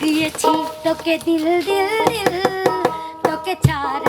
দিয়েছি। তোকে দিল দিল দিল তোকে ছাড়া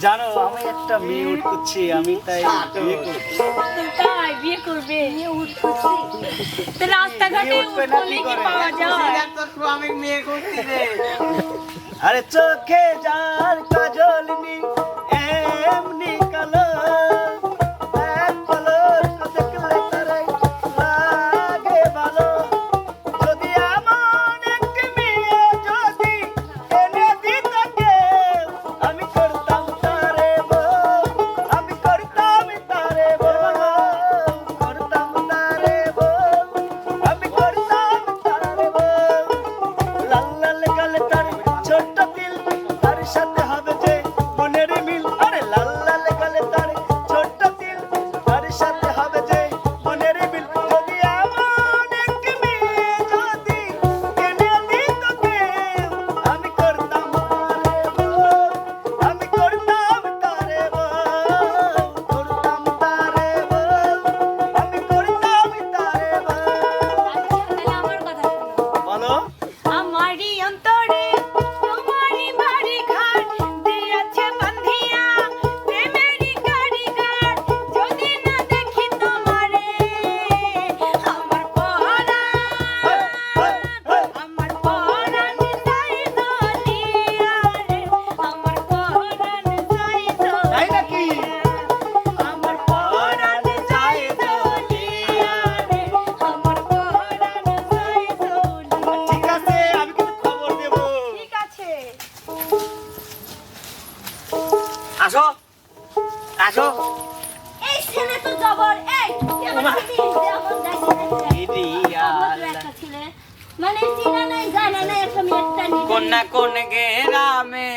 জানো আমি একটা মেয়ে উঠছি আমি তাই আচ্ছা, আচ্ছা। বিয়ে করছি তাই বিয়ে করবে? মেয়ে উঠ করছি তো রাস্তাঘাটে উঠ কি পাওয়া যায়? তোর স্বামী মেয়ে করছি রে। আরে চোখে যার কাজল নি ছোট্ট কোন কোন গেরামে